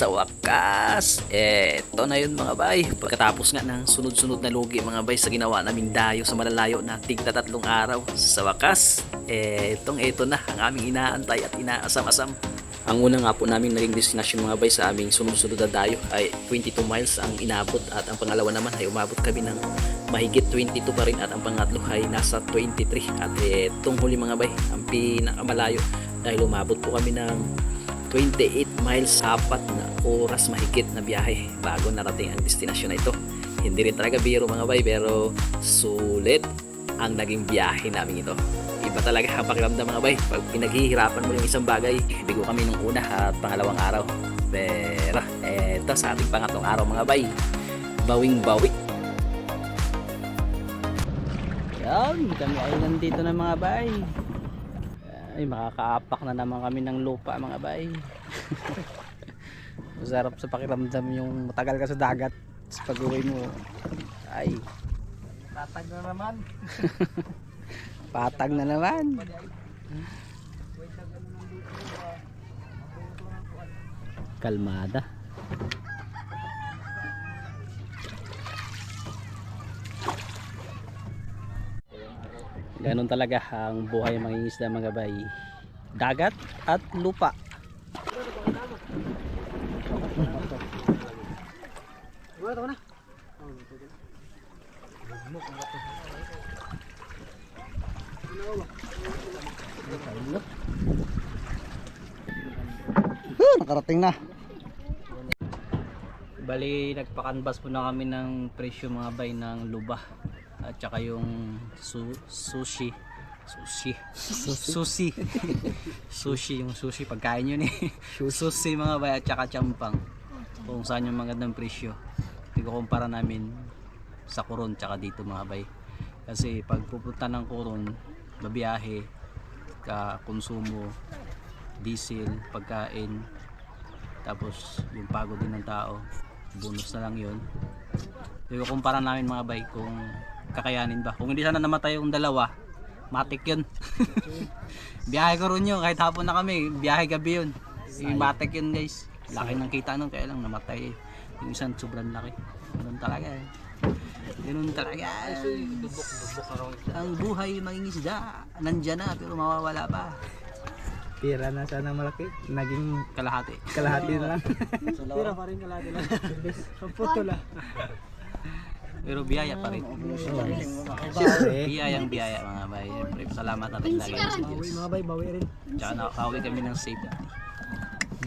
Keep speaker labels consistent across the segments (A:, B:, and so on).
A: Sa wakas, eto na yun mga bay. Pagkatapos nga ng sunod-sunod na lugi mga bay sa ginawa naming dayo sa malalayo na tigta tatlong araw. Sa wakas, etong eto na ang aming inaantay at inaasam-asam. Ang una nga po namin naging destination mga bay sa aming sunod-sunod na dayo ay 22 miles ang inabot at ang pangalawa naman ay umabot kami ng mahigit 22 pa rin at ang pangatlo ay nasa 23 at etong huli mga bay ang pinakamalayo dahil umabot po kami ng 28 miles apat na oras mahigit na biyahe bago narating ang destinasyon na ito. Hindi rin talaga biro mga bay pero sulit ang naging biyahe namin ito. Iba talaga ang pakiramdam mga bay. Pag pinaghihirapan mo yung isang bagay bigo kami nung una at pangalawang araw. Pero eto sa ating pangatlong araw mga bay. Bawing bawi yan kami ay nandito na mga bay ay makakaapak na naman kami ng lupa mga bay. Masarap sa pakiramdam yung matagal ka sa dagat sa pag uwi mo. Ay.
B: Tatag na naman.
A: patag na naman. Kalmada Ganon talaga ang buhay ng mga isda mga bay. Dagat at lupa.
B: Na.
A: Huh, nakarating na. Bali, nagpa-canvas muna kami ng presyo mga bay ng luba at saka yung su sushi. Sushi. Sushi. Sushi. Yung sushi pagkain yun eh. Sushi. Mga bay at saka champang. Kung saan yung magandang presyo. Ikukumpara namin sa Coron tsaka dito mga bay. Kasi pag pupunta ng Coron babiyahe ka konsumo diesel pagkain tapos yung pagod din ng tao bonus na lang yun. Kumpara namin mga bay kung kakayanin ba? Kung hindi sana namatay yung dalawa matik yun. Biyahe ko rin yun kahit hapon na kami biyahe gabi yun. Yung matik yun guys. Laki ng kita nun kaya lang namatay. Eh. yung isang sobrang laki. Ganun talaga eh. Ganun talaga. Ang buhay maging isda nandyan na pero mawawala pa.
B: Pira na sana malaki. Naging
A: kalahati.
B: kalahati na lang. Pira pa rin kalahati lang. Ang puto lang.
A: pero biyaya pa rin. Biyayang biyaya mga bay. Siyempre, salamat natin lagi. Sa Diyos
B: Mga bay, bawi rin.
A: tsaka nakakawi kami ng safe.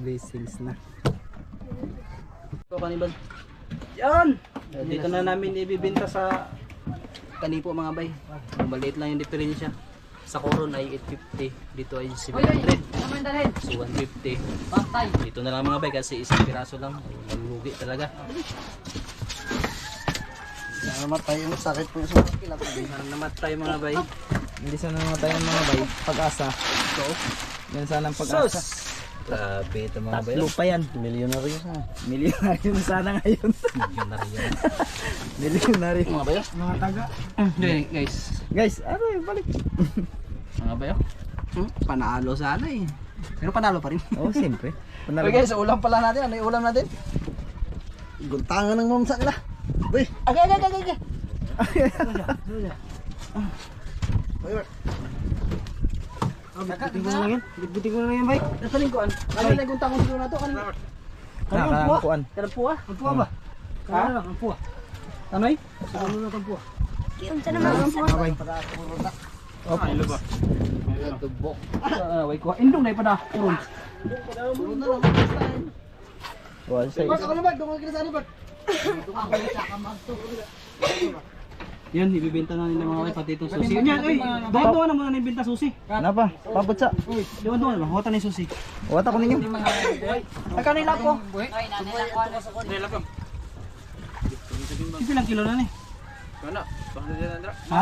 B: Blessings na.
A: ito kanibal. Yan! Dito na namin ibibenta sa kanipo mga bay. Maliit lang yung diferensya. Sa koron ay 850 dito ay 700 so 150 dito na lang mga bay kasi isang piraso lang. Malugi talaga
B: Namatay yung sakit po sa kilap.
A: parang namatay mga bay
B: Hindi sana namatay yung mga bay. Pag-asa.
A: so
B: Yan sana ang pag-asa.
A: grabe ito mga bay
B: Tatlo pa yan. Milyonaryo na. Milyonaryo na sana ngayon.
A: Milyonaryo.
B: Milyonaryo.
A: mga bayo
B: Mga taga.
A: Okay, guys
B: Guys, ano eh, balik.
A: mga bayo
B: Hmm, panalo sana eh. Pero panalo pa rin. Oo, oh, siyempre. Panalo.
A: Okay guys, ulam pala natin. Ano yung ulam natin?
B: guntangan ng mamsa nila. Uy,
A: Agay, agay, agay, agay.
B: bitbitin ko na lang yan. Bitbitin ko na lang yan, bay.
A: Nasa lingkuan. Ano na yung tangong siguro na to? Ano?
B: Kanino ang puwa? Kuan.
A: Kanang puwa?
B: Ang puwa ba? Ano lang, ang puwa.
A: Tanoy?
B: Ano na ang puwa?
C: Unsa naman ang puwa?
B: Babay. Opo.
A: Tubok. Ah, wait ko. Indong na ipada. Kurun.
B: Kuan sa
A: Bak, ako na ba? Dungo kita sa ano ba? Yan, ibibenta na nila mga kay pati itong susi. Yan, ay, doon-doon na muna na ibenta susi.
B: Ano pa? Pabot sa.
A: Doon-doon na, huwata na yung susi.
B: Wata ko ninyo.
A: Ay, kanila po. Sige lang kilo na ni. Ha?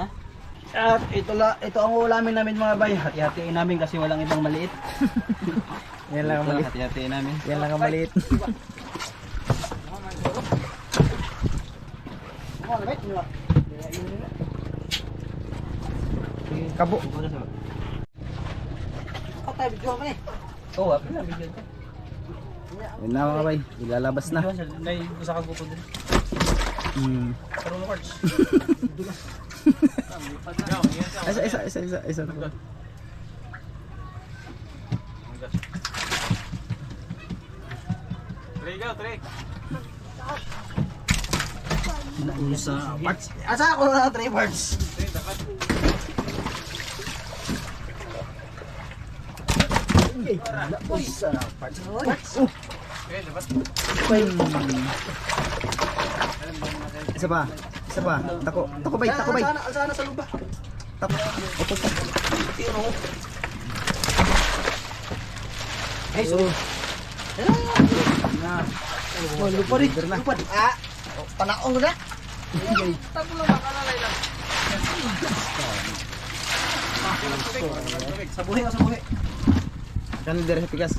A: Ha? At ito la, ito ang ulamin namin mga bay. Hati-hatiin namin kasi walang ibang maliit.
B: Yan lang ang maliit.
A: Hati-hatiin namin.
B: Yan lang ang maliit. Kabo. video ka eh.
A: Oo, oh, na ko.
B: Yun na mga bay, ilalabas na.
A: May usa ka gupo din.
B: Hmm.
A: Pero mo.
B: Isa, isa, isa, isa, isa.
A: Three go, three.
B: Isa, parts. Asa ako na 3 parts? Isa, parts. Oh. Isa pa. Isa pa. Tako. Tako bay. Tako bay. Sana sa luba. Tako. Opo pa. Ay, so. Na. Oh, lupa rin. Lupa. Ah. Panaong na. Sa buhi o sa buhi. Kan dari sa pigas.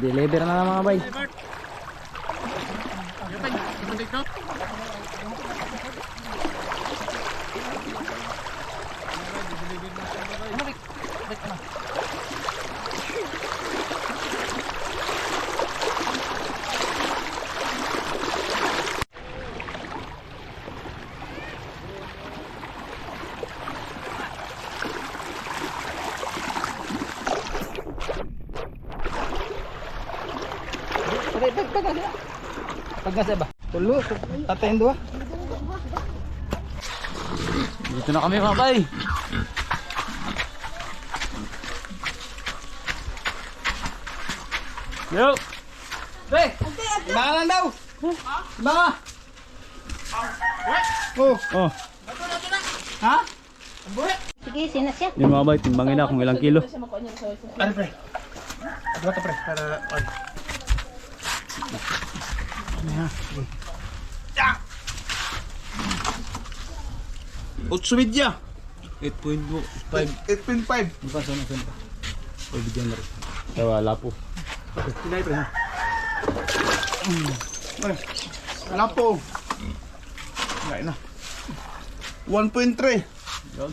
B: Deliver na lang mga bay. Pagkasa ba? Tulo, tatayin dua.
A: Dito na kami mga bay. Yo!
B: Pre! Baka lang daw! Baka! Oh!
A: Oh,
B: Ha?
C: Sige, sinas yan.
A: yun mga bay, timbangin na kung ilang kilo.
B: Ano pre? Dua ka pre, para...
D: Otso media.
A: 8.5.
D: 8.5.
A: Bukan sana sana. Oh, bigyan na rin. Tawa, lapo.
B: Pinay pre ha?
D: Wala po. Ngayon na. 1.3.
A: Yun.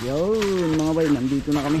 B: Yun mga bay, nandito na kami.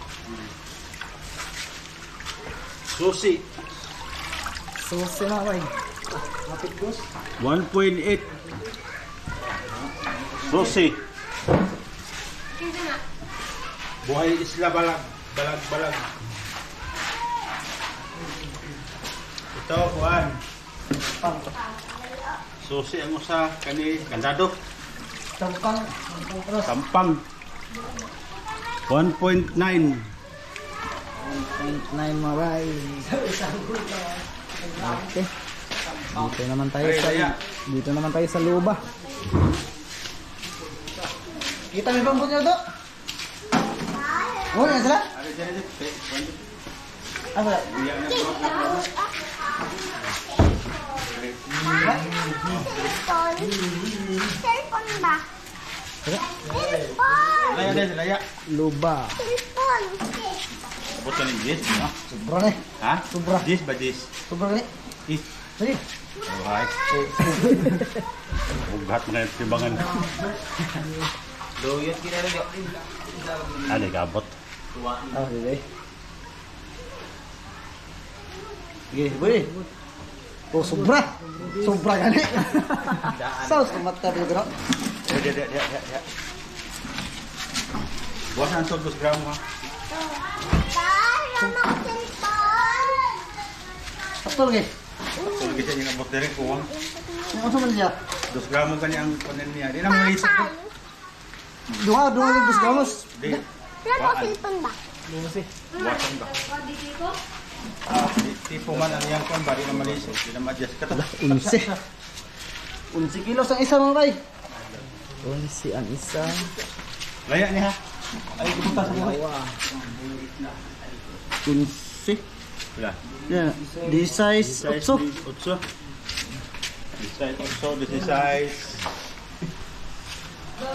B: Susi.
D: Susi
B: mga bay. Kapit gus.
D: 1.8. Susi. Buhay isla balag. Balag, balag. Ito, Juan. Susi ang usa kani kandado.
B: Tampang.
D: Tampang. 1.9.
B: 1.9 mga bay. Okay. Dito naman tayo sa dito naman tayo sa luba. Kita may bambot niyo to? Oh, yan sila? Ano ba?
C: Cellphone ba? Cellphone!
D: Laya laya.
B: Luba.
C: Cellphone!
D: Abot ka ng 10, ha?
B: Sobra ni.
D: Ha?
B: Sobra.
D: 10 ba 10?
B: Sobra ni.
D: Eh,
B: Sige.
D: Buhay. Ugat mo na yung timbangan.
A: Doyot kinala yo.
D: Ano, gabot.
B: Oh, sige. Sige, boleh. Oh, sobra. Sobra gani. Saus kamata dito bro.
D: Ya, ya, ya, ya, ya. Buwas ang 12 gramo, ha?
C: Tayo ng cellphone!
B: Sakto lagi.
D: Kung gisa niya ng botere ko,
B: Yung ano man siya?
D: dos gramo kanya ang kunin niya. Di na malisok ko.
B: Dunga, dunga yung dos gramos.
D: Di.
C: Pero cellphone ba?
D: Wasan ba? Ah, tipo man ang yang kon ba di na malisok. Di na ma-adjust ka to.
B: Unsi. Unsi kilos ang isa mga bay. Unsi ang isa.
D: Laya ni ha. Ay, kumunta sa buhay.
B: Unsi.
D: Wala.
B: Yan. Di size 8.
D: Otso. Size otso, this is size.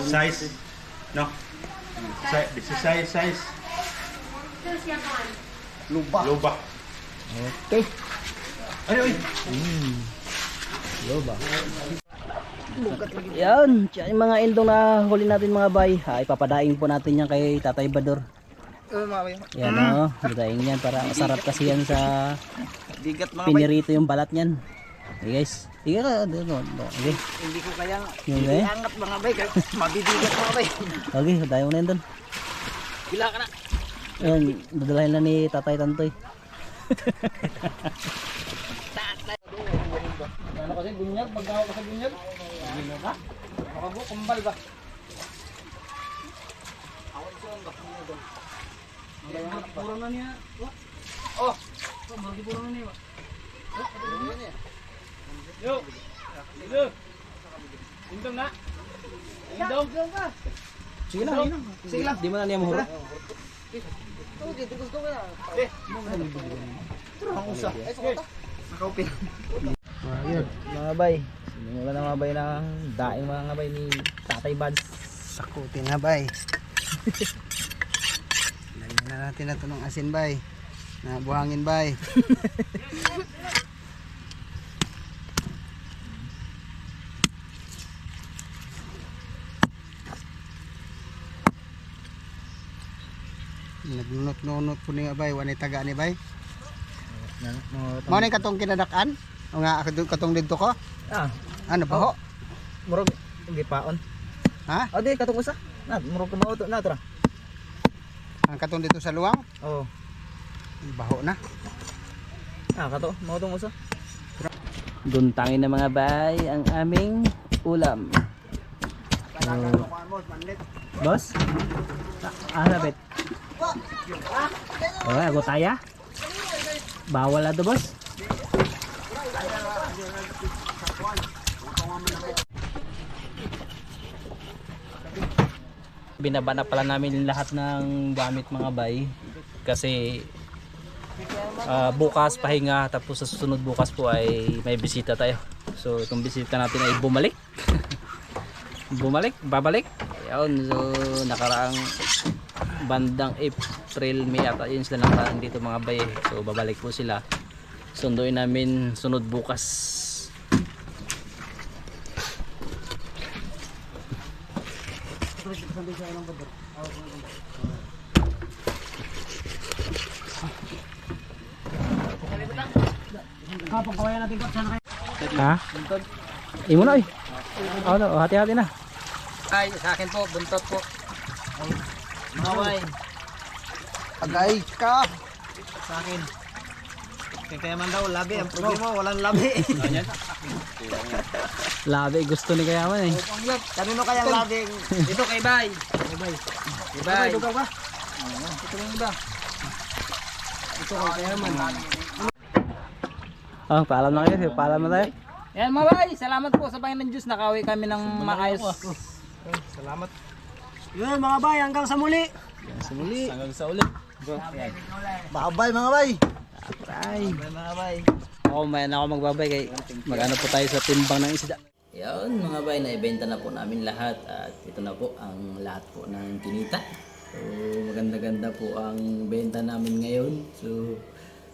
D: Size. No. Size, this is size, size.
B: Luba.
D: Loba.
B: Okay.
D: Ay, ay.
A: Yan, yan yung mga indong na huli natin mga bay. Ha, ipapadaing po natin yan kay Tatay Bador. Yan o, dadaing yan para masarap kasi yan sa
B: Bigat mga
A: pinirito yung balat niyan. Okay guys, sige ka. Okay,
B: Hindi ko kaya
A: yung okay.
B: angat mga bay. Mabibigat mga bay.
A: Okay, mo na yun doon.
B: Gila ka na.
A: Ayan, dadalahin na ni Tatay Tantoy.
B: Ano kasi bunyag? Pagkawa ka sa bunyag? Bunyag ka? Makabu, kumbal ba? Puro na niya. Oh! Margi puro na niya. Yo! Yo! Indong na! Indong!
A: Sige lang, sige lang. Di mo na niya mahuro.
B: Ang usa. Nakaupin.
A: Mga bay, sinimula na mga bay ng daing mga bay ni Tatay Bads.
B: Sakutin na bay. Lagyan na natin na ito ng asin bay. Na buhangin bay. Nagnunot-nunot po niya bay. Wanay taga ni bay. Mao ni katong kinadakan? O nga katong- katong dito ko?
A: Ah,
B: Ano pa ho?
A: murag gipaon.
B: Ha?
A: Ah, di katong usa. Na, murag ka mauto na tra.
B: Ang katong dito sa luwang?
A: Oh.
B: Baho na.
A: Ah, kato, mautong usa. Duntangin na mga bay ang aming ulam. Boss? Ah, lapit. Oh, ako taya? Bawal na to, boss? Binaba na pala namin lahat ng gamit mga bay kasi Ah, bukas pahinga tapos sa susunod bukas po ay may bisita tayo. So itong bisita natin ay bumalik. bumalik, babalik. Ayun, so nakaraang bandang April, May ata yun sila nakaraan dito mga bay. So babalik po sila. Sunduin namin sunod bukas. Ha? Imo na eh. Oh, no, hati-hati na.
B: Ay, sa akin po, buntot po. Maway. Agay ka. Sa akin. Kaya man daw, labi. Ang problema, walang labi.
A: Labi gusto ni Kayaman eh.
B: Kanino kayang labing? Ito kay Bay. Kay Bay. Kay Bay. Ito ka Ito lang iba. Ito kay Kayaman.
A: Oh, paalam na kayo. Paalam na tayo.
E: Yan mga bay, salamat po sa Panginoon Diyos. Nakauwi kami ng maayos.
B: Yun mga bay, hanggang sa muli.
A: Hanggang sa ulit.
B: Babay mga bay.
A: Ay.
B: Babay mga bay.
A: Ako, may ako magbabay kay mag-ano po tayo sa timbang ng isda. Yan mga bay, naibenta na po namin lahat at ito na po ang lahat po ng kinita. So maganda-ganda po ang benta namin ngayon. So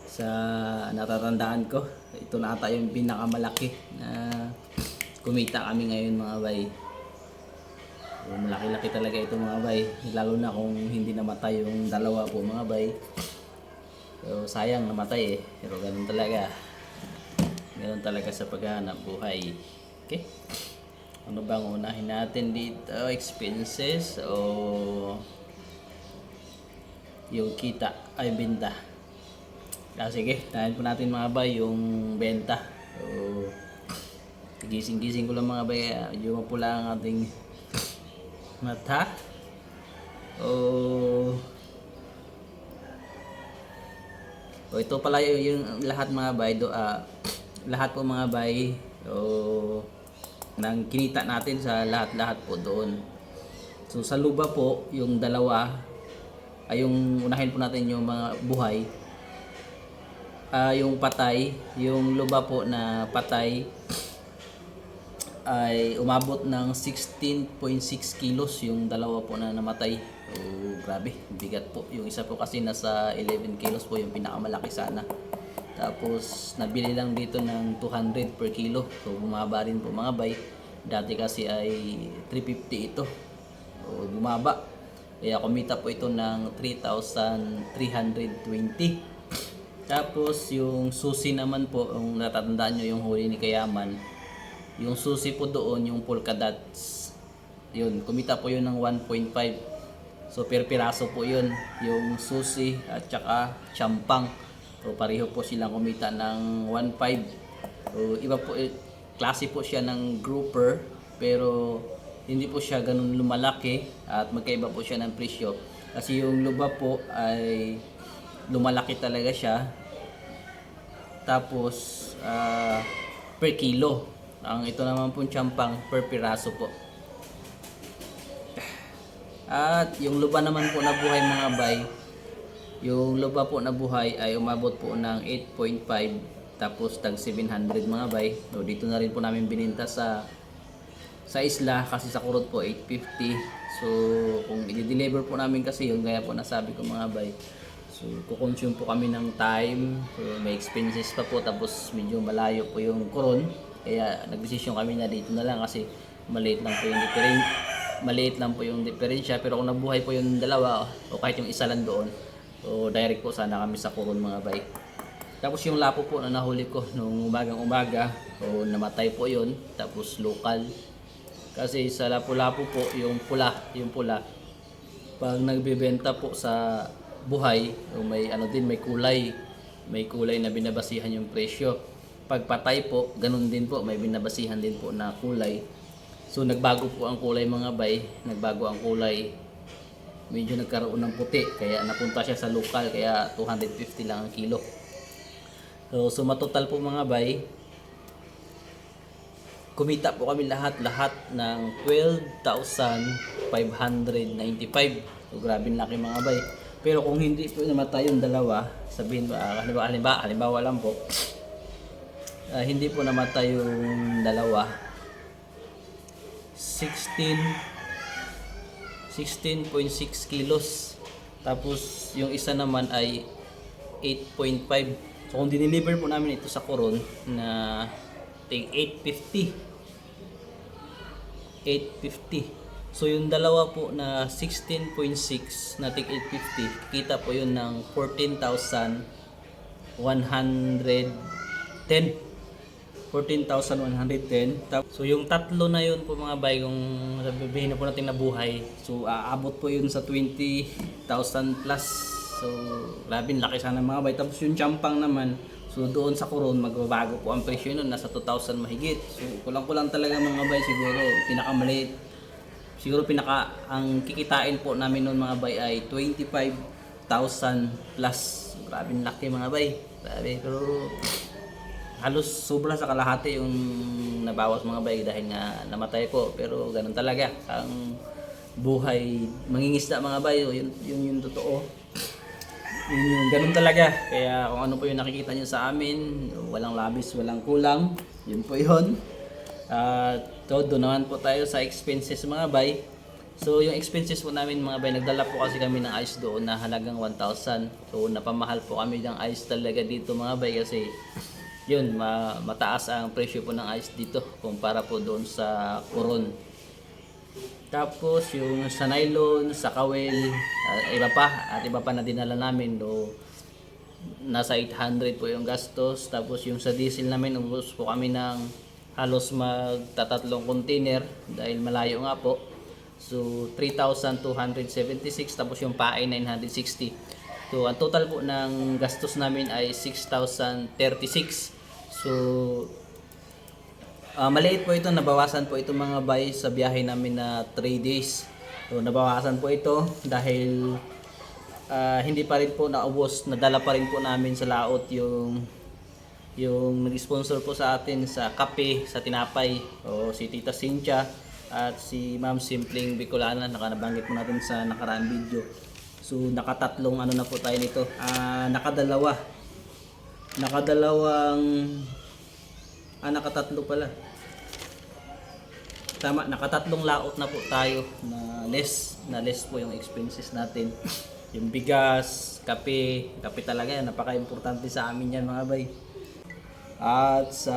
A: sa natatandaan ko, ito na ata yung pinakamalaki na kumita kami ngayon mga bay. So, malaki-laki talaga ito mga bay. Lalo na kung hindi namatay yung dalawa po mga bay. So sayang namatay eh. Pero ganun talaga. Ganun talaga sa paghahanap buhay. Okay? Ano bang unahin natin dito? Expenses o yung kita ay benta? Ah, sige, tahan po natin mga bay yung benta. So, gising-gising ko lang mga bay, kaya medyo mapula ang ating mata. Oh, O ito pala yung, lahat mga bay, do, ah, lahat po mga bay, o nang kinita natin sa lahat-lahat po doon. So sa luba po, yung dalawa, ay yung unahin po natin yung mga buhay. Ah, yung patay, yung luba po na patay ay umabot ng 16.6 kilos yung dalawa po na namatay. So, grabe, bigat po. Yung isa po kasi nasa 11 kilos po yung pinakamalaki sana. Tapos nabili lang dito ng 200 per kilo. So bumaba rin po mga bay. Dati kasi ay 350 ito. So bumaba. Kaya kumita po ito ng 3,320. Tapos yung susi naman po, yung natatandaan nyo yung huli ni Kayaman, yung susi po doon, yung polka dots, yun, kumita po yun ng 1.5. So per piraso po yun, yung susi at saka champang. So pareho po silang kumita ng 1.5. So iba po, eh, klase po siya ng grouper, pero hindi po siya ganun lumalaki at magkaiba po siya ng presyo. Kasi yung luba po ay lumalaki talaga siya. Tapos ah, per kilo. Ang ito naman po champang per piraso po. At yung luba naman po na buhay mga bay, yung luba po na buhay ay umabot po ng 8.5 tapos tag 700 mga bay. So dito na rin po namin bininta sa sa isla kasi sa kurot po 850. So kung i-deliver po namin kasi yun gaya po nasabi ko mga bay. So kukonsume po kami ng time. So may expenses pa po tapos medyo malayo po yung kuron. Kaya nagdesisyon kami na dito na lang kasi maliit lang po yung difference maliit lang po yung diferensya pero kung nabuhay po yung dalawa o kahit yung isa lang doon so direct po sana kami sa kuron mga bay tapos yung lapo po na nahuli ko nung umagang umaga o namatay po yun. Tapos local kasi sa lapu-lapu po yung pula yung pula pag nagbebenta po sa buhay o may ano din may kulay. May kulay na binabasihan yung presyo. Pag patay po ganun din po may binabasihan din po na kulay. So nagbago po ang kulay mga bay, nagbago ang kulay. Medyo nagkaroon ng puti kaya napunta siya sa lokal kaya 250 lang ang kilo. So suma total po mga bay, kumita po kami lahat-lahat ng 12,595. So grabe laki mga bay. Pero kung hindi po namatay yung dalawa, sabihin ba, ah, halimbawa, halimbawa, halimbawa lang po, ah, hindi po namatay yung dalawa, 16 16.6 kilos. Tapos yung isa naman ay 8.5. So kung dineliver po namin ito sa Coron na tig 850. 850. So yung dalawa po na 16.6 na tig 850, kita po yun ng 14,110. 14,110. Tap- So yung tatlo na yun po mga bay, kung sabihin na po natin na buhay, so aabot po yun sa 20,000 plus. So grabe, laki sana mga bay. Tapos yung champang naman, so doon sa Coron, magbabago po ang presyo nun, nasa 2,000 mahigit. So kulang-kulang talaga mga bay, siguro pinakamaliit. Siguro pinaka, ang kikitain po namin noon mga bay ay 25,000 plus. Grabe, laki mga bay. Grabe, pero halos sobra sa kalahati yung nabawas mga bay dahil nga namatay ko. Pero ganun talaga. Ang buhay mangingisda mga bay yun, yun yung totoo. Yun yung ganun talaga. Kaya kung ano po yung nakikita nyo sa amin walang labis walang kulang yun po yun. At todo naman po tayo sa expenses mga bay. So yung expenses po namin mga bay, nagdala po kasi kami ng ice doon na halagang 1,000. So napamahal po kami ng ice talaga dito mga bay kasi yun, ma- mataas ang presyo po ng ice dito kumpara po doon sa Coron. Tapos yung sa nylon, sa kawel, ah, iba pa at iba pa na dinala namin do nasa 800 po yung gastos. Tapos yung sa diesel namin, ubos po kami ng halos magtatatlong container dahil malayo nga po. So 3,276 tapos yung paay 960. So ang total po ng gastos namin ay 6,036. So Ah, maliit po ito, nabawasan po ito mga bay sa biyahe namin na 3 days. So nabawasan po ito dahil ah, hindi pa rin po naubos, nadala pa rin po namin sa laot yung yung nag-sponsor po sa atin sa kape, sa tinapay, o si Tita Cynthia at si Ma'am Simpling Bicolana, nakanabanggit po natin sa nakaraang video. So nakatatlong ano na po tayo nito, ah nakadalawa. Nakadalawang ah nakatatlo pala. Tama, nakatatlong laot na po tayo na less, na less po yung expenses natin. Yung bigas, kape, kape talaga yan, napaka-importante sa amin yan mga bay. At sa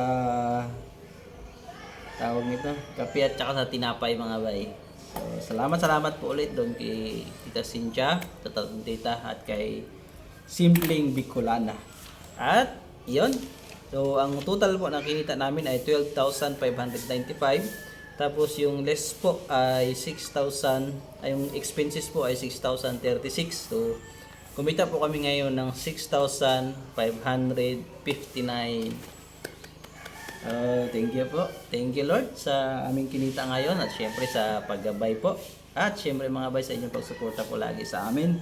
A: tawag nito, kape at saka sa tinapay mga bay. So, salamat salamat po ulit doon kay Tita Cynthia, Tata Tita at kay Simpling Bicolana. At yun. So ang total po na kinita namin ay 12,595. Tapos yung less po ay 6,000, ay yung expenses po ay 6,036. So kumita po kami ngayon ng 6,559 Oh, thank you po. Thank you Lord sa aming kinita ngayon at syempre sa paggabay po. At syempre mga bay sa inyong pagsuporta po lagi sa amin.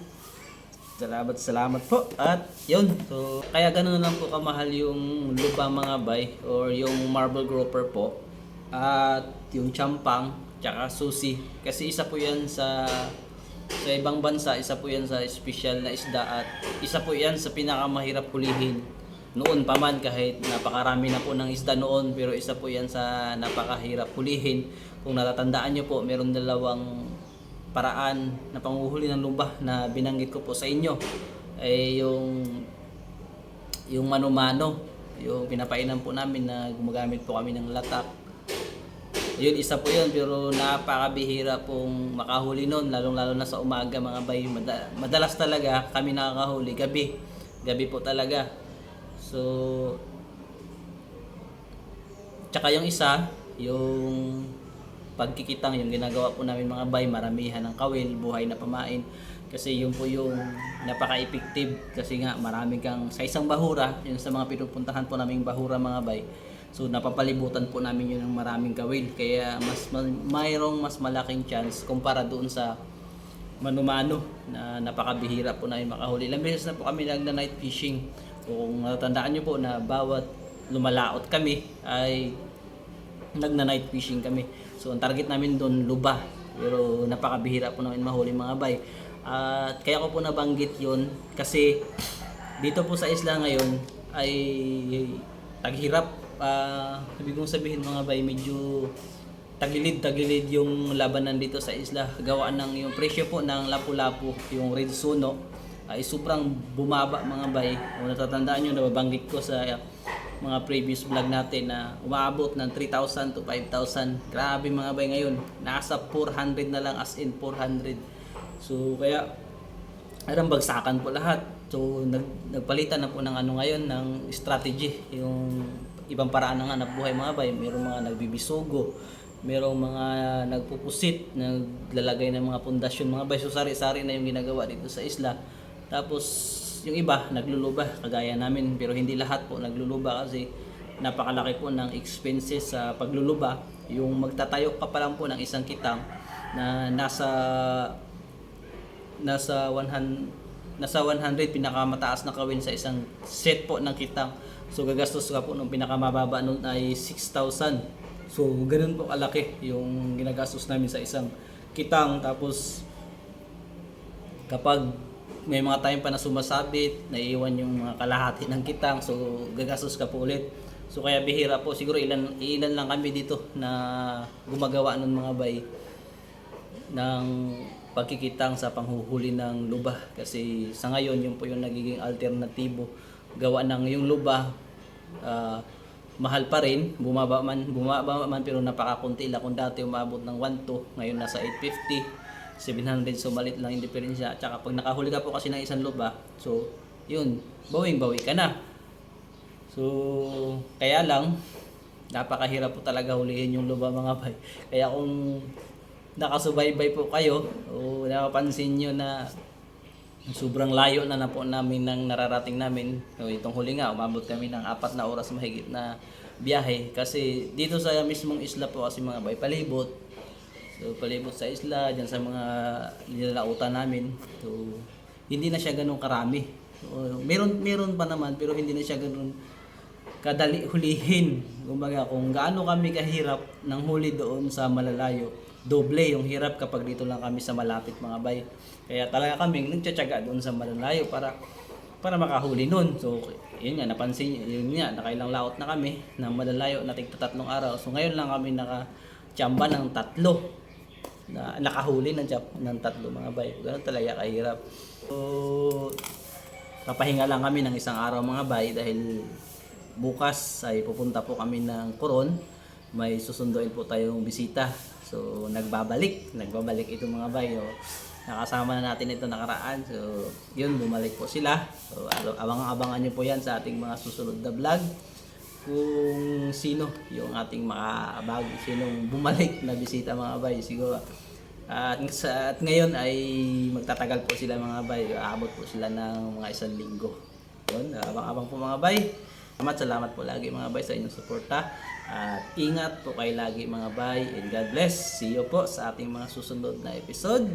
A: Salamat, salamat po. At yun, so kaya ganun lang po kamahal yung luba mga bay or yung marble grouper po. At yung champang, tsaka susi. Kasi isa po yan sa sa ibang bansa, isa po yan sa special na isda at isa po yan sa pinakamahirap hulihin noon pa man kahit napakarami na po ng isda noon pero isa po yan sa napakahirap hulihin kung natatandaan nyo po meron dalawang paraan na panguhuli ng lumba na binanggit ko po sa inyo ay yung yung mano-mano yung pinapainan po namin na gumagamit po kami ng latak yun, isa po yun, pero napakabihira pong makahuli nun, lalong-lalo na sa umaga mga bay. Mada- madalas talaga kami nakakahuli, gabi. Gabi po talaga. So, tsaka yung isa, yung pagkikitang, yung ginagawa po namin mga bay, maramihan ng kawil, buhay na pamain. Kasi yun po yung napaka-effective kasi nga marami kang sa isang bahura, yung sa mga pinupuntahan po naming bahura mga bay, So napapalibutan po namin yun ng maraming kawil. Kaya mas ma- mayroong mas malaking chance kumpara doon sa manumano na napakabihira po namin makahuli. Ilang beses na po kami nagna night fishing. Kung natatandaan nyo po na bawat lumalaot kami ay nagna night fishing kami. So ang target namin doon luba. Pero napakabihira po namin mahuli mga bay. At kaya ko po nabanggit yun kasi dito po sa isla ngayon ay taghirap ah ibig kong sabihin mga bay medyo tagilid tagilid yung labanan dito sa isla gawaan ng yung presyo po ng lapu-lapu yung red suno ay sobrang bumaba mga bay kung natatandaan nyo nababanggit ko sa mga previous vlog natin na umaabot ng 3,000 to 5,000 grabe mga bay ngayon nasa 400 na lang as in 400 so kaya Alam bagsakan po lahat. So nag, nagpalitan na po ng ano ngayon ng strategy, yung ibang paraan ng hanap buhay mga bay. Merong mga nagbibisugo, merong mga nagpupusit, naglalagay ng mga pundasyon mga bay. So sari-sari na yung ginagawa dito sa isla. Tapos yung iba nagluluba kagaya namin pero hindi lahat po nagluluba kasi napakalaki po ng expenses sa pagluluba. Yung magtatayo ka pa lang po ng isang kitang na nasa nasa 100 nasa 100 pinakamataas na kawin sa isang set po ng kitang. So gagastos ka po nung pinakamababa nun ay 6,000. So ganun po kalaki yung ginagastos namin sa isang kitang tapos kapag may mga time pa na sumasabit, naiiwan yung mga kalahati ng kitang, so gagastos ka po ulit. So kaya bihira po, siguro ilan, ilan lang kami dito na gumagawa ng mga bay ng pagkikitang sa panghuhuli ng lubah kasi sa ngayon yun po yung nagiging alternatibo. Gawa ng yung lubah ah, mahal pa rin bumaba man bumaba man pero napakakunti lang. Kung dati umabot ng 1 ngayon nasa 850 700 so malit lang yung diferensya. At saka pag nakahuli ka po kasi ng isang lubah so yun bawing bawi ka na. So kaya lang napakahirap po talaga hulihin yung luba mga bay. Kaya kung nakasubaybay po kayo o napapansin nyo na sobrang layo na na po namin ng nararating namin. O, itong huli nga, umabot kami ng apat na oras mahigit na biyahe. Kasi dito sa mismong isla po kasi mga bay palibot so palibot sa isla diyan sa mga nilalautan namin. So hindi na siya ganun karami. So, meron meron pa naman pero hindi na siya ganun kadali hulihin. Kumbaga kung gaano kami kahirap ng huli doon sa malalayo doble yung hirap kapag dito lang kami sa malapit mga bay. Kaya talaga kami nagtsatsaga doon sa malalayo para para makahuli nun. So, yun nga, napansin yun nga, nakailang laot na kami na malalayo na tigta tatlong araw. So, ngayon lang kami nakachamba ng tatlo na nakahuli ng, chap, ng tatlo mga bay. Ganun talaga kahirap. So, papahinga lang kami ng isang araw mga bay dahil bukas ay pupunta po kami ng Coron. May susunduin po tayong bisita. So, nagbabalik. Nagbabalik ito mga bay. Oh nakasama na natin ito nakaraan. So, yun, bumalik po sila. So, abang-abangan nyo po yan sa ating mga susunod na vlog. Kung sino yung ating makaabag, sinong bumalik na bisita mga bay. Siguro, at, at ngayon ay magtatagal po sila mga bay. Aabot po sila ng mga isang linggo. Yun, abang-abang po mga bay. Salamat, salamat po lagi mga bay sa inyong suporta. At ingat po kayo lagi mga bay. And God bless. See you po sa ating mga susunod na episode.